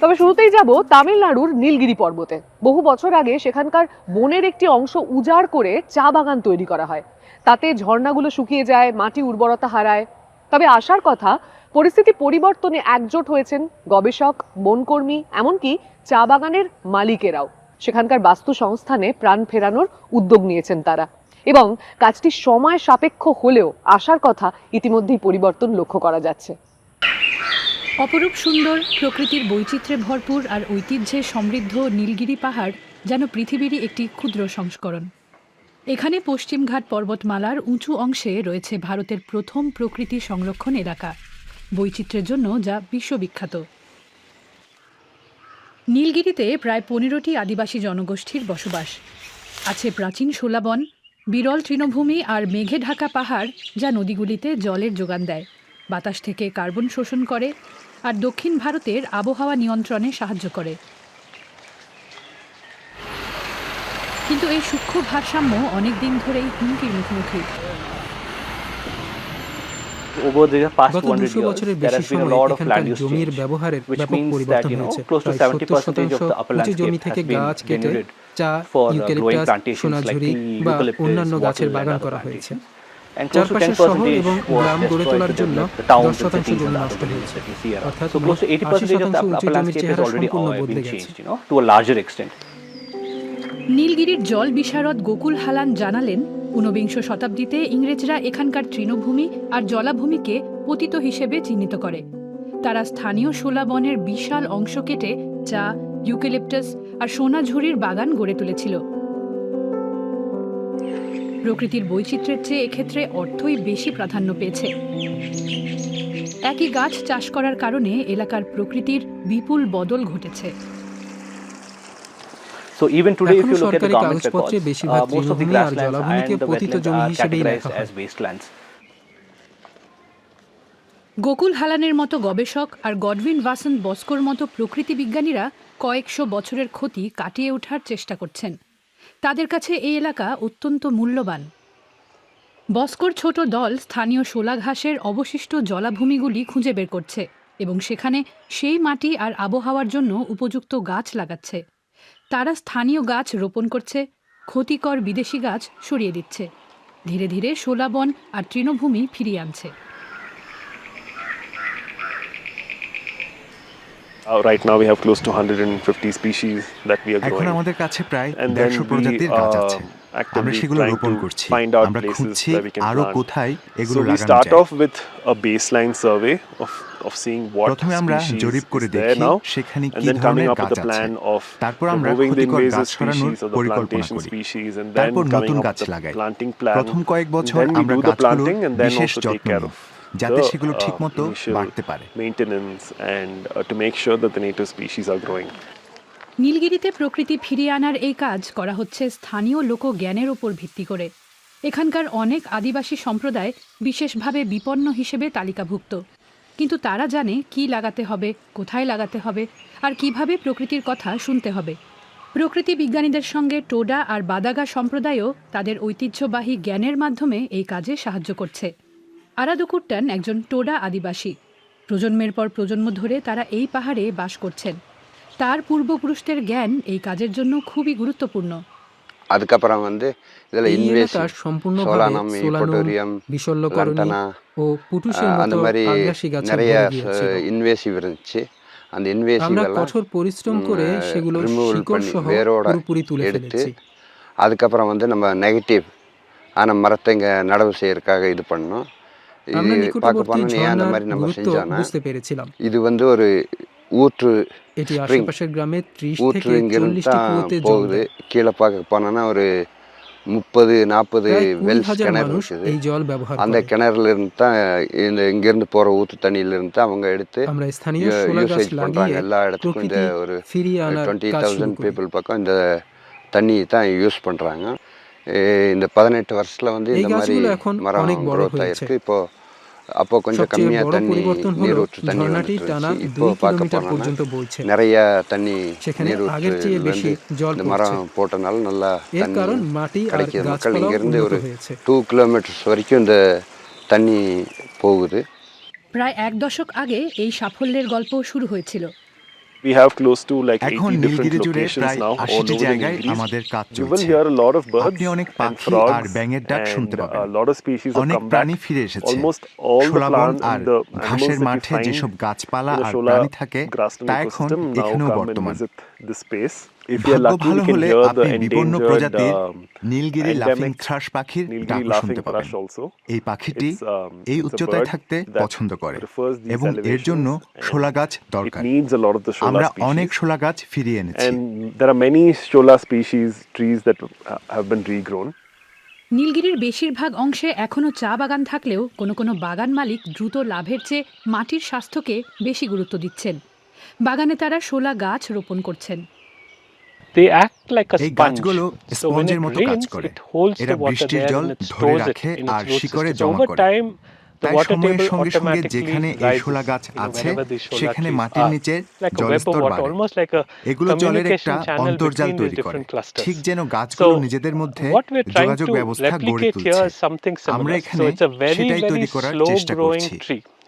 তবে শুরুতেই যাব তামিলনাড়ুর নীলগিরি পর্বতে। বহু বছর আগে সেখানকার বনের একটি অংশ উজাড় করে চা বাগান তৈরি করা হয়। তাতে ঝর্ণাগুলো শুকিয়ে যায়, মাটি উর্বরতা হারায়। তবে আসার কথা, পরিস্থিতি পরিবর্তনে একজোট হয়েছেন গবেষক, বনকর্মী, এমনকি চা বাগানের মালিকেরাও। সেখানকার বাস্তু সংস্থানে প্রাণ ফেরানোর উদ্যোগ নিয়েছেন তারা। এবং কাজটি সময় সাপেক্ষ হলেও আসার কথা ইতিমধ্যেই পরিবর্তন লক্ষ্য করা যাচ্ছে। অপরূপ সুন্দর, প্রকৃতির বৈচিত্র্যে ভরপুর আর ঐতিহ্যে সমৃদ্ধ নীলগিরি পাহাড় যেন পৃথিবীরই একটি ক্ষুদ্র সংস্করণ। এখানে পশ্চিমঘাট পর্বতমালার উঁচু অংশে রয়েছে ভারতের প্রথম প্রকৃতি সংরক্ষণ এলাকা, বৈচিত্র্যের জন্য যা বিশ্ববিখ্যাত। নীলগিরিতে প্রায় পনেরোটি আদিবাসী জনগোষ্ঠীর বসবাস। আছে প্রাচীন শোলাবন, বিরল তৃণভূমি আর মেঘে ঢাকা পাহাড় যা নদীগুলিতে জলের যোগান দেয়। বাতাস থেকে কার্বন শোষণ করে আর দক্ষিণ ভারতের আবহাওয়া নিয়ন্ত্রণে সাহায্য করে। কিন্তু এই সূক্ষ্ম ভারসাম্য অনেক দিন ধরেই হুমকির মুখোমুখি। বছরের জমির ব্যবহারের জমি থেকে অন্যান্য গাছের বাগান করা হয়েছে। Plantations. And close to চারপাশের শহর এবং গ্রাম গড়ে তোলার জন্য develop the towns দশ শতাংশ জমি নষ্ট হয়েছে that we see around. অর্থাৎ So close to 80% আশি শতাংশ উঁচু জমির চেহারা সম্পূর্ণ uh, বদলে গেছে. নীলগিরির জল বিশারদ গোকুল হালান জানালেন ঊনবিংশ শতাব্দীতে ইংরেজরা এখানকার তৃণভূমি আর জলাভূমিকে পতিত হিসেবে চিহ্নিত করে তারা স্থানীয় শোলা বনের বিশাল অংশ কেটে চা ইউক্যালিপটাস আর সোনাঝুরির বাগান গড়ে তুলেছিল প্রকৃতির বৈচিত্র্যের চেয়ে এক্ষেত্রে অর্থই বেশি প্রাধান্য পেয়েছে। একই গাছ চাষ করার কারণে এলাকার প্রকৃতির বিপুল বদল ঘটেছে। So even today, if you look at the government records, uh, most of the grasslands and the wetlands are categorized as wastelands. Gokul হালানের মতো গবেষক আর গডভিন ভাসন্ত বস্কোর মতো প্রকৃতি বিজ্ঞানীরা কয়েকশো বছরের ক্ষতি কাটিয়ে ওঠার চেষ্টা করছেন। তাদের কাছে এই এলাকা অত্যন্ত মূল্যবান। বস্কর ছোট দল স্থানীয় শোলা ঘাসের অবশিষ্ট জলাভূমিগুলি খুঁজে বের করছে এবং সেখানে সেই মাটি আর আবহাওয়ার জন্য উপযুক্ত গাছ লাগাচ্ছে। তারা স্থানীয় গাছ রোপণ করছে, ক্ষতিকর বিদেশি গাছ সরিয়ে দিচ্ছে। ধীরে ধীরে শোলাবন আর তৃণভূমি ফিরিয়ে আনছে। Right now we have close to 150 species that we are এখন growing. আমাদের কাছে প্রায় And then দেড়শো we, প্রজাতির গাছ uh, আছে আমরা সেগুলো রোপণ করছি আমরা খুঁজছি আরও. কোথায় এগুলো So we লাগানো start যায় off with a baseline survey of of seeing what প্রথমে আমরা species জরিপ করে দেখি now, সেখানে কি ধরনের গাছ আছে plan of তারপর আমরা ক্ষতিকর গাছ সরানোর পরিকল্পনা করি তারপর নতুন গাছ লাগাই. প্রথম কয়েক বছর আমরা then বিশেষ যত্ন নিই যাতে সেগুলো uh, ঠিকমতো বাড়তে পারে। uh, to make sure that the native species are growing. নীলগিরিতে প্রকৃতি ফিরিয়ে আনার এই কাজ করা হচ্ছে স্থানীয় লোকজ্ঞানের ওপর ভিত্তি করে। এখানকার অনেক আদিবাসী সম্প্রদায় বিশেষভাবে বিপন্ন হিসেবে তালিকাভুক্ত। কিন্তু তারা জানে কি লাগাতে হবে কোথায় লাগাতে হবে আর কীভাবে প্রকৃতির কথা শুনতে হবে। প্রকৃতি বিজ্ঞানীদের সঙ্গে টোডা আর বাদাগা সম্প্রদায়ও তাদের ঐতিহ্যবাহী জ্ঞানের মাধ্যমে এই কাজে সাহায্য করছে। আরাদুকুট্টান একজন টোডা আদিবাসী প্রজন্মের পর প্রজন্ম ধরে তারা এই পাহাড়ে বাস করছেন তার পূর্বপুরুষদের জ্ঞান এই কাজের জন্য খুবই গুরুত্বপূর্ণ அதுக்கப்புறம் வந்து இதில் এই இன்வேசிவ் এলাকার সম্পূর্ণভাবে சோலானம் সোলানম ইপোটোরিয়াম বিশল্যকরণী லண்டனா ও পুটুসের அந்த মতো மாதிரி আগ্রাসী গাছে நிறைய ভরে গিয়েছিল இன்வேசிவ் இருந்துச்சு அந்த இன்வேசிவ் আমরা எல்லாம் কঠোর পরিশ্রম করে ம், সেগুলো removal শিকড় பண்ணி সহ வேரோட পুরোপুরি তুলে எடுத்து ফেলেছি அதுக்கப்புறம் வந்து நம்ம நெகட்டிவ் ஆன மரத்தை இங்கே நடவு செய்யறதுக்காக இது பண்ணோம் আমরা இது பார்க்க নিকটবর্তী போனோம் ஏன் அந்த ঝর্ণার மாதிரி நம்ம গুরুত্ব செஞ்சோன்னா বুঝতে পেরেছিলাম இது வந்து ஒரு ஊற்று এটি spring. আশেপাশের গ্রামে ত্রিশ ஊற்று থেকে இங்கிருந்து চল্লিশটি தான் কুয়োতে জল போகுது দেয়। கீழே பார்க்க போனோன்னா ஒரு முப்பது நாற்பது প্রায় কুড়ি வெல்ஸ் হাজার கிணறு মানুষ இருக்குது এই জল ব্যবহার அந்த করে கிணறுல இருந்து தான் இந்த இங்கிருந்து போற ஊத்து தண்ணியில இருந்து தான் அவங்க எடுத்து আমরা স্থানীয় শোলা গাছ யூசேஜ் பண்றாங்க লাগিয়ে எல்லா இடத்துக்கும் இந்த প্রকৃতি ஒரு ফিরিয়ে আনার டுவெண்ட்டி কাজ শুরু தௌசண்ட் করি பீப்புள் பக்கம் இந்த தண்ணி தான் யூஸ் பண்றாங்க எ- இந்த பதினெட்டு வருஷத்துல வந்து এই இந்த மாதிரி গাছগুলো এখন மரம் অনেক বড় growth হয়েছে। ஆயிருக்கு இப்போ அப்போ கொஞ்சம் கம்மியாக தண்ணி நீர் ஊற்று தண்ணி இப்போ பார்க்க போனால் நிறைய தண்ணி நீர் இந்த மரம் போட்டனால நல்லா தண்ணி கிடைக்கிது மக்கள் இங்கேருந்து ஒரு டூ கிலோமீட்டர்ஸ் வரைக்கும் இந்த தண்ணி போகுது প্রায় এক দশক আগে এই সাফল্যের গল্প শুরু হয়েছিল We have close to like 80 different locations now all over the জায়গায় আমাদের কাজ You will hear a lot of birds আপনি অনেক পাখি frogs আর ব্যাঙের ডাক শুনতে and পাবেন a lot of species have অনেক come. প্রাণী ফিরে এসেছে Almost all the plants আর ঘাসের মাঠে যেসব গাছপালা আর প্রাণী থাকে তা এখন এখানেও বর্তমান this space. ভাগ্য নীলগিরির বেশিরভাগ অংশে এখনও চা বাগান থাকলেও কোনো কোনো বাগান মালিক দ্রুত লাভের চেয়ে মাটির স্বাস্থ্যকে বেশি গুরুত্ব দিচ্ছেন। বাগানে তারা শোলা গাছ রোপণ করছেন। এই. গাছগুলো স্পঞ্জের মতো কাজ করে এরা বৃষ্টির জল ধরে রাখে আর শিকড়ে জমা করে তাই water সময়ের table সঙ্গে সঙ্গে যেখানে এই শোলা গাছ আছে সেখানে মাটির. নিচে জলস্তর বাড়ে almost like a এগুলো জলের একটা অন্তর্জাল তৈরি করে. ঠিক যেন গাছগুলো নিজেদের মধ্যে যোগাযোগ ব্যবস্থা গড়ে তুলছে আমরা. এখানে So it's a very, সেটাই very তৈরি করার slow চেষ্টা growing করছি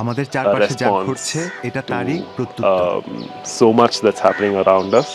আমাদের চারপাশে যা ঘটছে এটা তারই প্রত্যুত্তর। So much that's happening around us